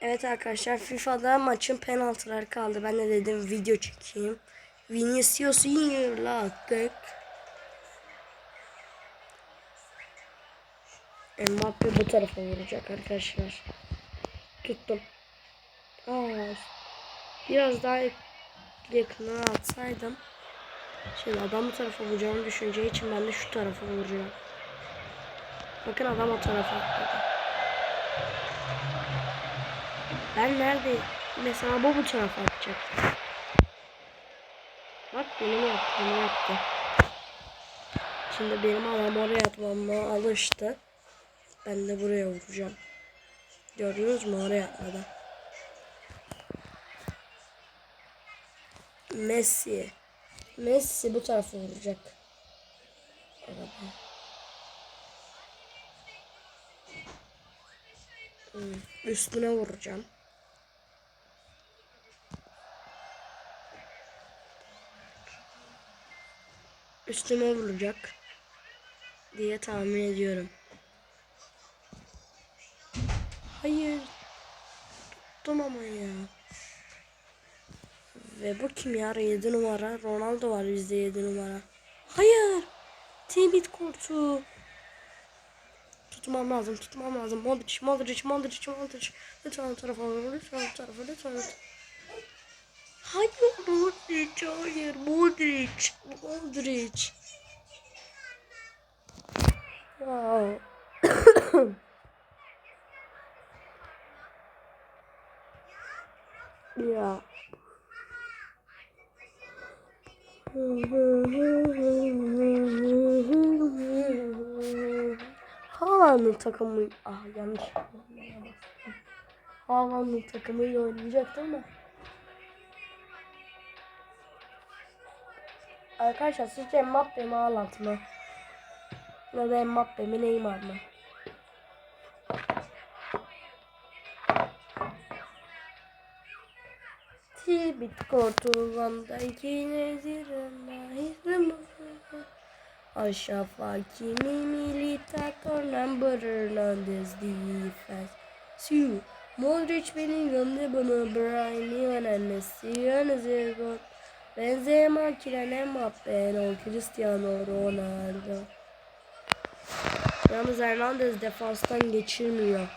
Evet arkadaşlar FIFA'da maçın penaltıları kaldı. Ben de dedim video çekeyim. Vinicius Junior'la attık. Mbappe bu tarafa vuracak arkadaşlar. Tuttum. Aa, biraz daha yakına atsaydım. Şimdi adam bu tarafa vuracağını düşüneceği için ben de şu tarafa vuracağım. Bakın adam o tarafa atladı. Ben nerede? Mesela bu tarafa atacak. Bak benim yaptığımı yaptı. Şimdi benim adam oraya atmama alıştı. Ben de buraya vuracağım. Gördünüz mü oraya atladı. Messi. Messi bu tarafa vuracak. Üstüne vuracağım. Üstüme vuracak diye tahmin ediyorum. Hayır. Tuttum ama ya. Ve bu kim ya? 7 numara. Ronaldo var bizde 7 numara. Hayır. Tebit kurtu. Tutmam lazım, tutmam lazım. Modric, Modric, Modric, Modric. Lütfen o tarafa lütfen o tarafa, lütfen. Hayır Modric, hayır Modric, Modric. Wow. ya. Haaland'ın takımı... Ah yanlış. Haaland'ın takımıyla oynayacaktım da. Arkadaşlar sizce Mbappe mi Haaland mı? Ya da Mbappe mi Neymar mı? Tibit kortuvanda ikine zirana Aşağı kimi militator number Hernandez defense Su Modric beni gönder bana Brian Hernandez Hernandez Benzema Kylian Mbappe no Cristiano Ronaldo Yalnız Hernandez defanstan geçirmiyor.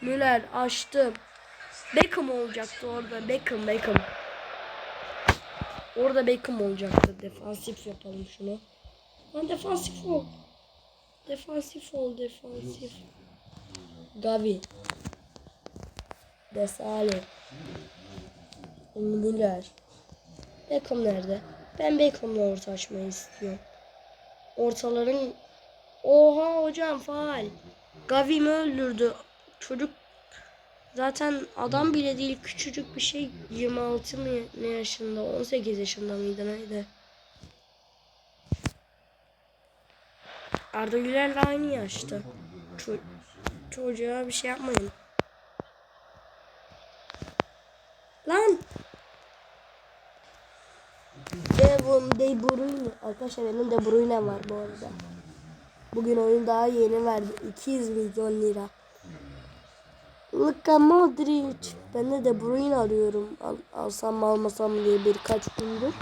Müller açtı. Beckham olacaktı orada. Beckham Beckham. Orada Beckham olacaktı. Defansif yapalım şunu. Lan defansif ol. Defansif ol defansif. Gavi. Desale. Müller. Beckham nerede? Ben Beckham'la orta açmayı istiyorum. Ortaların Oha hocam faal. Gavi mi öldürdü? Çocuk zaten adam bile değil küçücük bir şey 26 mı ne yaşında 18 yaşında mıydı neydi? Arda Güler'le aynı yaşta. Ço çocuğa bir şey yapmayın. Lan! Devon De Bruyne. Arkadaşlar benim De Bruyne var bu arada. Bugün oyun daha yeni verdi. 200 milyon lira. Luka Modric. Ben de De Bruyne arıyorum. Al, alsam mı almasam diye birkaç gündür.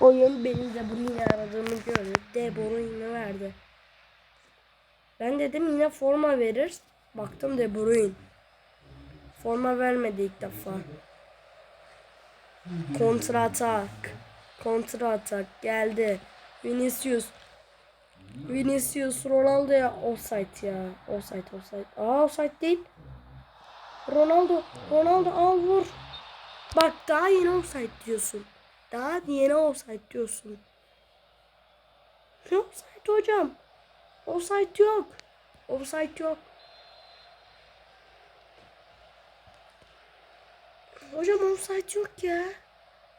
Oyun benim De Bruyne aradığımı gördü. De Bruyne verdi. Ben dedim yine forma verir. Baktım De Bruyne. Forma vermedi ilk defa. Kontra atak. Kontra atak geldi. Vinicius. Vinicius Ronaldo ya offside ya. Offside offside. Aa offside değil. Ronaldo. Ronaldo al vur. Bak daha yeni offside diyorsun. Daha yeni offside diyorsun. Ne offside hocam? Offside yok. Offside yok. Hocam offside yok ya.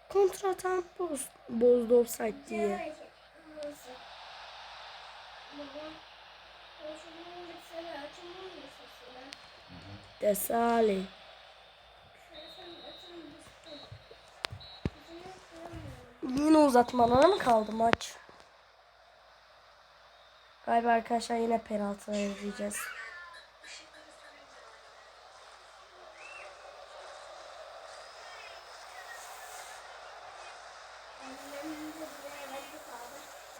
Kontra atak boz, bozdu offside diye. Desali. Yine uzatmalara mı kaldı maç? Galiba arkadaşlar yine penaltılar izleyeceğiz.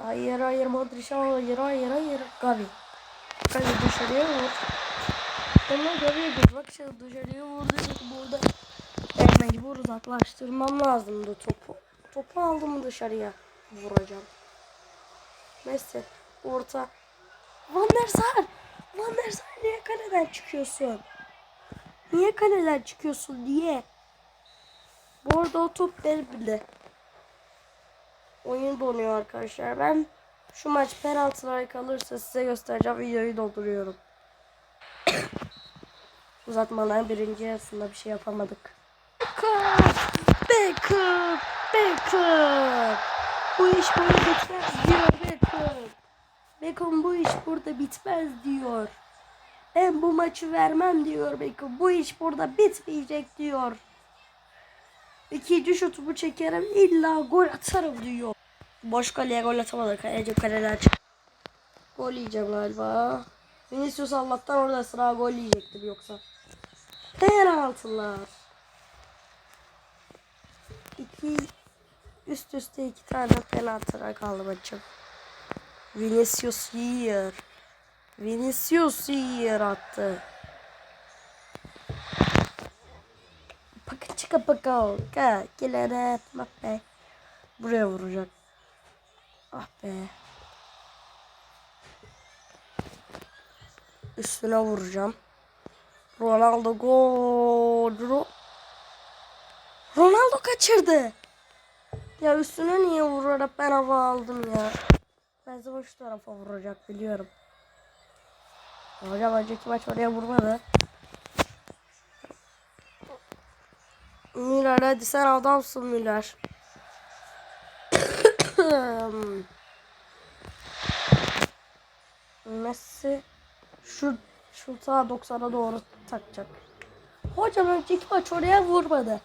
Hayır hayır Modric hayır hayır hayır. Gavi. Gavi dışarıya vur. Ama Gavi'ye durmak için dışarıya vurdu. Çünkü burada ben mecbur uzaklaştırmam lazımdı topu. Topu aldım dışarıya. Vuracağım. Messi. Orta. Van der Sar. Van der Sar niye kaleden çıkıyorsun? Niye kaleden çıkıyorsun? Niye? Bu arada o top benim bile. Oyun donuyor arkadaşlar. Ben şu maç penaltılar kalırsa size göstereceğim. Videoyu dolduruyorum. Uzatmaların birinci yarısında bir şey yapamadık. Beckham! Beckham! Bu iş burada bitmez diyor Beckham. Beckham bu iş burada bitmez diyor. Ben bu maçı vermem diyor Beckham. Bu iş burada bitmeyecek diyor. İkinci şutumu çekerim illa gol atarım diyor. Boş kaleye gol atamadı. Kaleci kaleden çık. Gol yiyeceğim galiba. Vinicius Allah'tan orada sıra gol yiyecektir yoksa. Penaltılar. İki üst üste iki tane penaltılar kaldı maçım. Vinicius Junior. Vinicius Junior attı. Paka çıka paka. Ka. Gelene. Bak be. Buraya vuracak. Ah be. Üstüne vuracağım. Ronaldo gol. Ro- Ronaldo kaçırdı. Ya üstüne niye vurarak ben hava aldım ya. Ben zaman şu tarafa vuracak biliyorum. Hocam önceki maç oraya vurmadı. Müller hadi sen adamsın Müller. Messi şu şu sağ 90'a doğru takacak. Hocam önceki maç oraya vurmadı.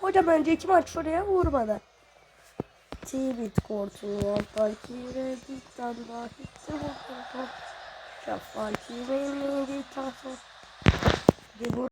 Hocam önceki maç oraya vurmadı. Tibit kortuğu takire diktan dahitte vurdu. Şafaki beni bu